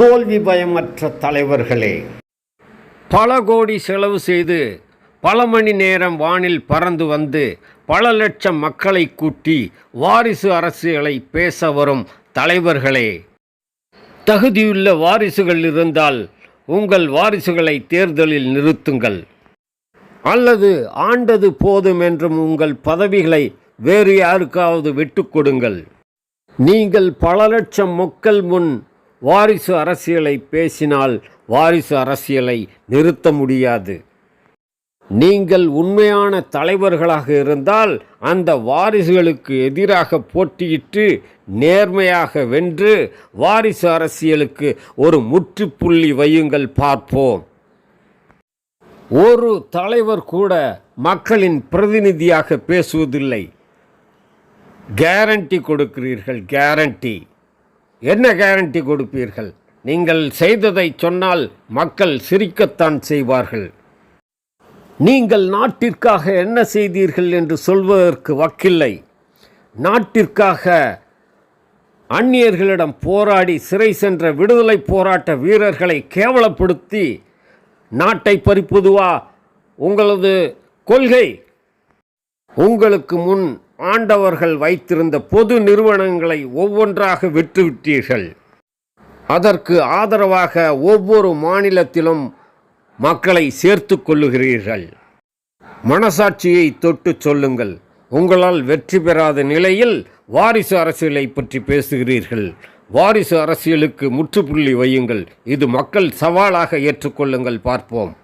தோல்வி பயமற்ற தலைவர்களே. பல கோடி செலவு செய்து பல மணி நேரம் வானில் பறந்து வந்து பல லட்சம் மக்களை கூட்டி வாரிசு அரசியலை பேச வரும் தலைவர்களே. தகுதியுள்ள வாரிசுகள் இருந்தால் உங்கள் வாரிசுகளை தேர்தலில் நிறுத்துங்கள். அல்லது ஆண்டது போதும் என்றும் உங்கள் பதவிகளை வேறு யாருக்காவது விட்டுக்கொடுங்கள் நீங்கள் பல லட்சம் மக்கள் முன் வாரிசு அரசியலை பேசினால் வாரிசு அரசியலை நிறுத்த முடியாது. நீங்கள் உண்மையான தலைவர்களாக இருந்தால் அந்த வாரிசுகளுக்கு எதிராக போட்டியிட்டு நேர்மையாக வென்று வாரிசு அரசியலுக்கு ஒரு முற்றுப்புள்ளி வையுங்கள் பார்ப்போம். ஒரு தலைவர் கூட மக்களின் பிரதிநிதியாக பேசுவதில்லை. கேரண்டி கொடுக்கிறீர்கள் கேரண்டி என்ன கேரண்டி கொடுப்பீர்கள்? நீங்கள் செய்ததை சொன்னால் மக்கள் சிரிக்கத்தான் செய்வார்கள். நீங்கள் நாட்டிற்காக என்ன செய்தீர்கள் என்று சொல்வதற்கு வக்கில்லை. நாட்டிற்காக அந்நியர்களிடம் போராடி சிறை சென்ற விடுதலை போராட்ட வீரர்களை கேவலப்படுத்தி நாட்டை பறிப்பதுவா? உங்களது கொள்கை. உங்களுக்கு முன் ஆண்டவர்கள் வைத்திருந்த பொது நிறுவனங்களை ஒவ்வொன்றாக விற்றுவிட்டீர்கள். அதற்கு ஆதரவாக ஒவ்வொரு மாநிலத்திலும் மக்களை சேர்த்து கொள்ளுகிறீர்கள். மனசாட்சியை தொட்டு சொல்லுங்கள். உங்களால் வெற்றி பெறாத நிலையில் வாரிசு அரசியலை பற்றி பேசுகிறீர்கள். வாரிசு அரசியலுக்கு முற்றுப்புள்ளி வையுங்கள். இது மக்கள் சவாலாக ஏற்றுக்கொள்ளுங்கள். பார்ப்போம்.